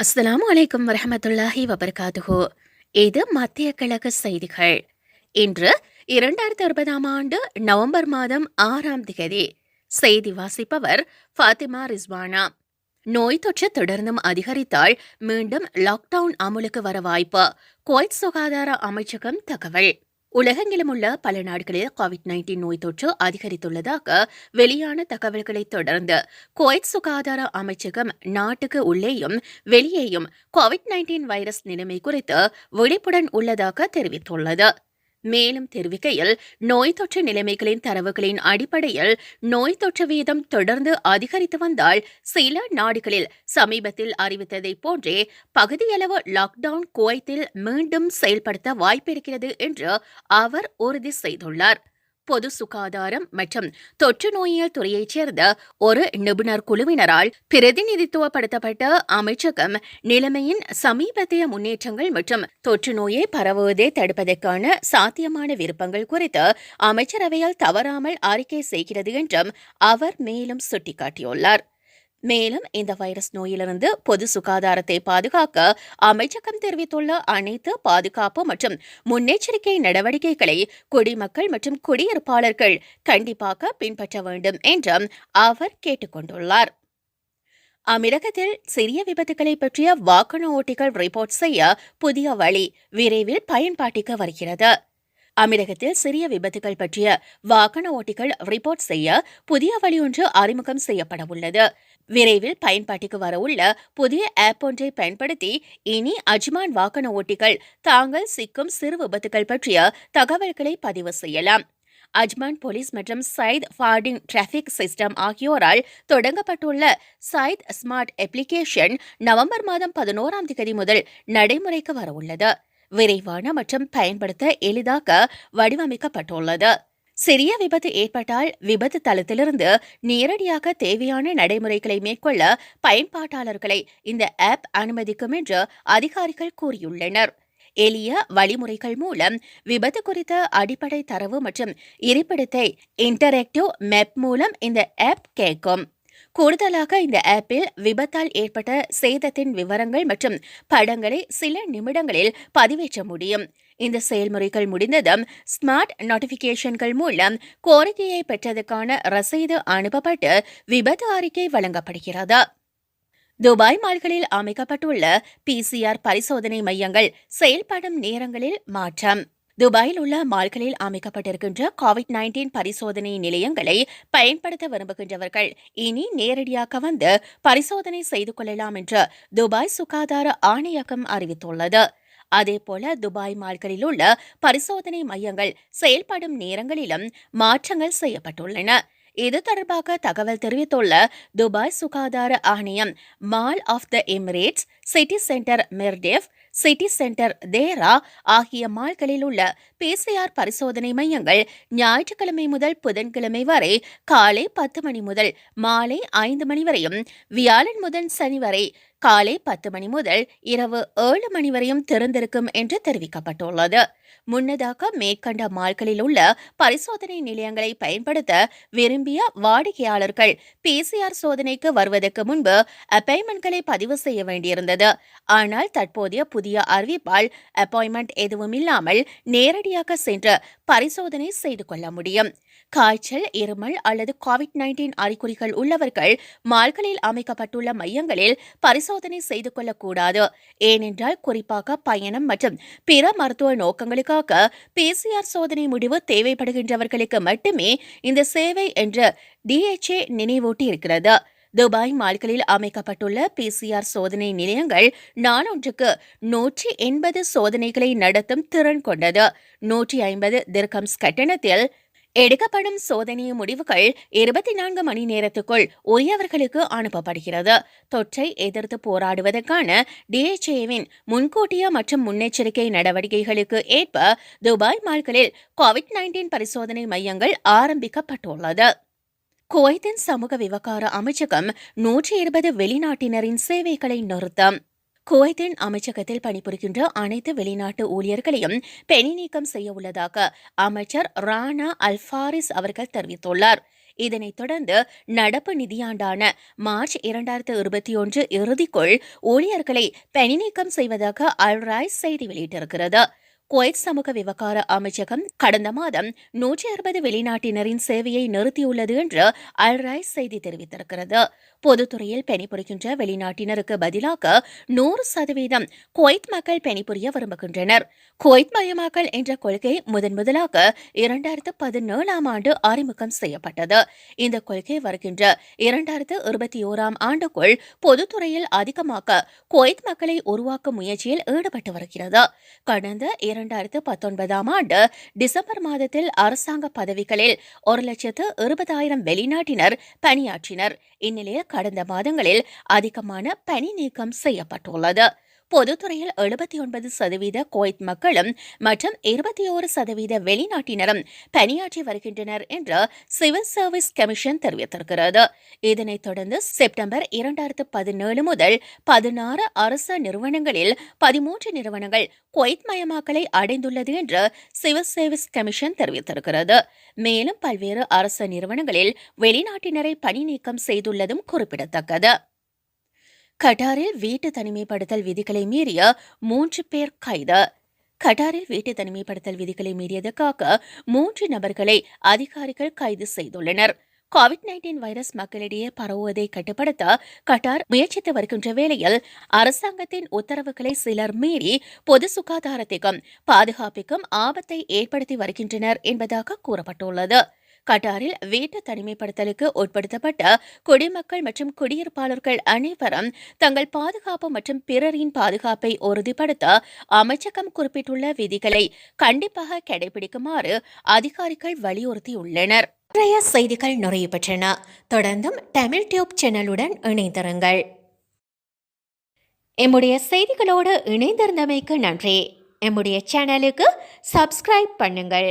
அஸ்ஸலாமு அலைக்கும் வரமத்துல்லாஹி வபர்காதுஹு இது மத்திய கிழக்கு செய்திகள். இன்று இரண்டாயிரத்தி அறுபதாம் ஆண்டு நவம்பர் மாதம் ஆறாம் திகதி. செய்தி வாசிப்பவர் ஃபாத்திமா ரிஸ்வானா. நோய் தொற்று தொடர்ந்தும் அதிகரித்தால் மீண்டும் லாக்டவுன் அமலுக்கு வர வாய்ப்பு. குவைத் சுகாதார அமைச்சகம் தகவல். உலகெங்கிலும் உள்ள பல நாடுகளில் கோவிட் நைன்டீன் நோய் தொற்று அதிகரித்துள்ளதாக வெளியான தகவல்களை தொடர்ந்து குவைத் சுகாதார அமைச்சகம் நாட்டுக்கு உள்ளேயும் வெளியேயும் கோவிட் நைன்டீன் வைரஸ் நிலைமை குறித்து விழிப்புடன் உள்ளதாக தெரிவித்துள்ளது. மேலும் தெரிவிக்கையில் நோய் தொற்று நிலைமைகளின் தரவுகளின் அடிப்படையில் நோய் தொற்று வீதம் தொடர்ந்து அதிகரித்து வந்தால் சில நாடுகளில் சமீபத்தில் அறிவித்ததைப் போன்றே பகுதியளவு லாக்டவுன் குவைத்தில் மீண்டும் செயல்படுத்த வாய்ப்பிருக்கிறது என்று அவர் உறுதி செய்துள்ளார். பொது சுகாதாரம் மற்றும் தொற்று நோயியல் துறையைச் சேர்ந்த ஒரு நிபுணர் குழுவினரால் பிரதிநிதித்துவப்படுத்தப்பட்ட அமைச்சகம் நிலைமையின் சமீபத்திய முன்னேற்றங்கள் மற்றும் தொற்று நோயை பரவுவதை தடுப்பதற்கான சாத்தியமான விருப்பங்கள் குறித்து அமைச்சரவையால் தவறாமல் அறிக்கை செய்கிறது என்றும் அவர் மேலும் சுட்டிக்காட்டியுள்ளார். மேலும் இந்த வைரஸ் நோயிலிருந்து பொது சுகாதாரத்தை பாதுகாக்க அமைச்சகம் தெரிவித்துள்ள அனைத்து பாதுகாப்பு மற்றும் முன்னெச்சரிக்கை நடவடிக்கைகளை குடிமக்கள் மற்றும் குடியிருப்பாளர்கள் கண்டிப்பாக பின்பற்ற வேண்டும் என்றும் அவர் கேட்டுக்கொண்டுள்ளார். அமிரகத்தில் சிறிய விபத்துகளை பற்றிய வாகன ஓட்டிகள் ரிப்போர்ட் செய்ய புதிய வழி விரைவில் பயன்பாட்டுக்கு வருகிறது. அமிரகத்தில் சிறிய விபத்துகள் பற்றிய வாகன ஓட்டிகள் ரிப்போர்ட் செய்ய புதிய வழி ஒன்று அறிமுகம் செய்யப்பட உள்ளது விரைவில் பயன்பாட்டுக்கு வரவுள்ள புதிய ஆப் ஒன்றை பயன்படுத்தி இனி அஜ்மான் வாகன ஓட்டிகள் தாங்கள் சிக்கும் சிறு விபத்துகள் பற்றிய தகவல்களை பதிவு செய்யலாம். அஜ்மான் போலீஸ் மற்றும் சைத் ஃபார்டிங் டிராஃபிக் சிஸ்டம் ஆகியோரால் தொடங்கப்பட்டுள்ள சைத் ஸ்மார்ட் அப்ளிகேஷன் நவம்பர் மாதம் பதினோராம் தேதி முதல் நடைமுறைக்கு வரவுள்ளது. விரைவான மற்றும் பயன்படுத்த எளிதாக வடிவமைக்கப்பட்டுள்ளது. சிறிய விபத்து ஏற்பட்டால் விபத்து தளத்திலிருந்து நேரடியாக தேவையான நடைமுறைகளை மேற்கொள்ள பயன்பாட்டாளர்களை இந்த ஆப் அனுமதிக்கும் என்று அதிகாரிகள் கூறியுள்ளனர். எளிய வழிமுறைகள் மூலம் விபத்து குறித்த அடிப்படை தரவு மற்றும் இருப்பிடத்தை இன்டராக்டிவ் மேப் மூலம் இந்த ஆப் கேட்கும். கூடுதலாக இந்த ஆப்பில் விபத்தால் ஏற்பட்ட சேதத்தின் விவரங்கள் மற்றும் படங்களை சில நிமிடங்களில் பதிவேற்ற முடியும். இந்த செயல்முறைகள் முடிந்ததும் ஸ்மார்ட் நோட்டிபிகேஷன்கள் மூலம் கோரிக்கையை பெற்றதுக்கான ரசீது அனுப்பப்பட்டு விபத்து அறிக்கை வழங்கப்படுகிறது? துபாய் மால்களில் அமைக்கப்பட்டுள்ள பிசிஆர் பரிசோதனை மையங்கள் செயல்படும் நேரங்களில் மாற்றம். துபாயில் உள்ள மால்களில் அமைக்கப்பட்டிருக்கின்ற கோவிட் நைன்டீன் பரிசோதனை நிலையங்களை பயன்படுத்த விரும்புகின்றவர்கள் இனி நேரடியாக வந்து பரிசோதனை செய்து கொள்ளலாம் என்று துபாய் சுகாதார ஆணையகம் அறிவித்துள்ளது. அதேபோல துபாய் மால்களில் உள்ள பரிசோதனை மையங்கள் செயல்படும் நேரங்களிலும் மாற்றங்கள் செய்யப்பட்டுள்ளன. இது தொடர்பாக தகவல் தெரிவித்துள்ள துபாய் சுகாதார ஆணையம் mall of the Emirates city centre Mirdif city centre Deira ஆகிய மால்களில் உள்ள பிசிஆர் பரிசோதனை மையங்கள் ஞாயிற்றுக்கிழமை முதல் புதன்கிழமை வரை காலை பத்து மணி முதல் மாலை ஐந்து மணி வரையும் வியாழன் முதல் சனி வரை காலை பத்து மணி முதல் இரவு ஏழு மணி வரையும் திறந்திருக்கும் என்று தெரிவிக்கப்பட்டுள்ளது. முன்னதாக மேற்கண்ட மால்களில் உள்ள பரிசோதனை நிலையங்களை பயன்படுத்த விரும்பிய வாடிக்கையாளர்கள் பிசிஆர் சோதனைக்கு வருவதற்கு முன்பு அப்பாயின்மெண்ட்களை பதிவு செய்ய வேண்டியிருந்தது. ஆனால் தற்போதைய புதிய அறிவிப்பால் அப்பாயின்மெண்ட் எதுவும் இல்லாமல் நேரடியாக சென்று பரிசோதனை செய்து கொள்ள முடியும். காய்ச்சல் இருமல் அல்லது கோவிட் நைன்டீன் அறிகுறிகள் உள்ளவர்கள் மால்களில் அமைக்கப்பட்டுள்ள மையங்களில் பரிசோதனை செய்து கொள்ளக்கூடாது. ஏனென்றால் குறிப்பாக பயணம் மற்றும் பிற மருத்துவ நோக்கங்களுக்காக பிசிஆர் சோதனை முடிவு தேவைப்படுகின்றவர்களுக்கு மட்டுமே இந்த சேவை என்று டிஎச்ஏ நினைவூட்டி இருக்கிறது துபாய் மால்களில் அமைக்கப்பட்டுள்ள பிசிஆர் சோதனை நிலையங்கள் நாளொன்றுக்கு நூற்றி எண்பது சோதனைகளை நடத்தும் திறன் கொண்டது. நூற்றி ஐம்பது திர்கம்ஸ் கட்டணத்தில் எடுக்கப்படும் சோதனை முடிவுகள் இருபத்தி நான்கு மணி நேரத்துக்குள் உரியவர்களுக்கு அனுப்பப்படுகிறது. தொற்றை எதிர்த்து போராடுவதற்கான டிஎச்ஏவின் முன்கூட்டிய மற்றும் முன்னெச்சரிக்கை நடவடிக்கைகளுக்கு ஏற்ப துபாய் மால்களில் கோவிட் நைன்டீன் பரிசோதனை மையங்கள் ஆரம்பிக்கப்பட்டுள்ளது. குவைத்தின் சமூக விவகார அமைச்சகம் நூற்றி இருபது வெளிநாட்டினரின் சேவைகளை நிறுத்தம். குவைத்தின் அமைச்சகத்தில் பணிபுரிகின்ற அனைத்து வெளிநாட்டு ஊழியர்களையும் பெணி நீக்கம் செய்ய உள்ளதாக அமைச்சர் ரானா அல்ஃபாரிஸ் அவர்கள் தெரிவித்துள்ளார். இதனைத் தொடர்ந்து நடப்பு நிதியாண்டான மார்ச் இரண்டாயிரத்து இருபத்தி ஒன்று இறுதிக்குள் ஊழியர்களை பணி நீக்கம் செய்வதாக அல்ராய்ஸ் செய்தி வெளியிட்டிருக்கிறது. குவைத் சமூக விவகார அமைச்சகம் கடந்த மாதம் நூற்றி அறுபது வெளிநாட்டினரின் சேவையை நிறுத்தியுள்ளது என்று அல்ரைஸ் செய்தி தெரிவித்திருக்கிறது. பொதுத்துறையில் பணிபுரிகின்ற வெளிநாட்டினருக்கு பதிலாக நூறு சதவீதம் குவைத் மக்கள் பணிபுரிய விரும்புகின்றனர். குவைத் மயமாக்கல் என்ற கொள்கை முதன் முதலாக இரண்டாயிரத்து பதினேழாம் ஆண்டு அறிமுகம் செய்யப்பட்டது. இந்த கொள்கை வருகின்ற இரண்டாயிரத்து இருபத்தி ஓராம் ஆண்டுக்குள் பொதுத்துறையில் அதிகமாக்க குவைத் மக்களை உருவாக்கும் முயற்சியில் ஈடுபட்டு வருகிறது. கடந்த இரண்டாயிரத்து பத்தொன்பதாம் ஆண்டு டிசம்பர் மாதத்தில் அரசாங்க பதவிகளில் ஒரு லட்சத்து இருபதாயிரம் வெளிநாட்டினர் பணியாற்றினர். இந்நிலையில் கடந்த மாதங்களில் அதிகமான பணி நீக்கம் செய்யப்பட்டுள்ளது. பொதுத்துறையில் எழுபத்தி ஒன்பது சதவீத குவைத் மக்களும் மற்றும் இருபத்தி ஓரு சதவீத வெளிநாட்டினரும் பணியாற்றி வருகின்றனர் என்று சிவில் சர்வீஸ் கமிஷன் தெரிவித்திருக்கிறது. இதனைத் தொடர்ந்து செப்டம்பர் இரண்டாயிரத்து பதினேழு முதல் பதினாறு அரசு நிறுவனங்களில் பதிமூன்று நிறுவனங்கள் குவைத் மயமாக்கலை அடைந்துள்ளது என்று சிவில் சர்வீஸ் கமிஷன் தெரிவித்திருக்கிறது. மேலும் பல்வேறு அரசு நிறுவனங்களில் வெளிநாட்டினரை பணி நீக்கம் செய்துள்ளதும் குறிப்பிடத்தக்கது. கட்டாரில் வீட்டு தனிமைப்படுத்தல் விதிகளை மீறிய மூன்று பேர் கைது. கட்டாரில் வீட்டு தனிமைப்படுத்தல் விதிகளை மீறியதற்காக மூன்று நபர்களை அதிகாரிகள் கைது செய்துள்ளனர். கோவிட் நைன்டீன் வைரஸ் மக்களிடையே பரவுவதை கட்டுப்படுத்த கட்டார் முயற்சித்து வருகின்ற வேளையில் அரசாங்கத்தின் உத்தரவுகளை சிலர் மீறி பொது சுகாதாரத்திற்கும் பாதுகாப்பிற்கும் ஆபத்தை ஏற்படுத்தி வருகின்றனர் என்பதாக கூறப்பட்டுள்ளது. கட்டாரில் வீட்டு தனிமைப்படுத்தலுக்கு உட்படுத்தப்பட்ட குடிமக்கள் மற்றும் குடியிருப்பாளர்கள் அனைவரும் தங்கள் பாதுகாப்பு மற்றும் பிறரின் பாதுகாப்பை உறுதிப்படுத்த அமைச்சகம் குறிப்பிட்டுள்ள விதிகளை கண்டிப்பாக கடைபிடிக்குமாறு அதிகாரிகள் வலியுறுத்தியுள்ளனர். நிறைய செய்திகள் நிறைய பெற்றன. தொடர்ந்தும் தமிழ் டியூப் சேனலுடன் இணைந்திருங்கள். எம்முடைய செய்திகளோடு இணைந்திருந்தமைக்கு நன்றி. எம்முடைய சேனலுக்கு சப்ஸ்கிரைப் பண்ணுங்கள்.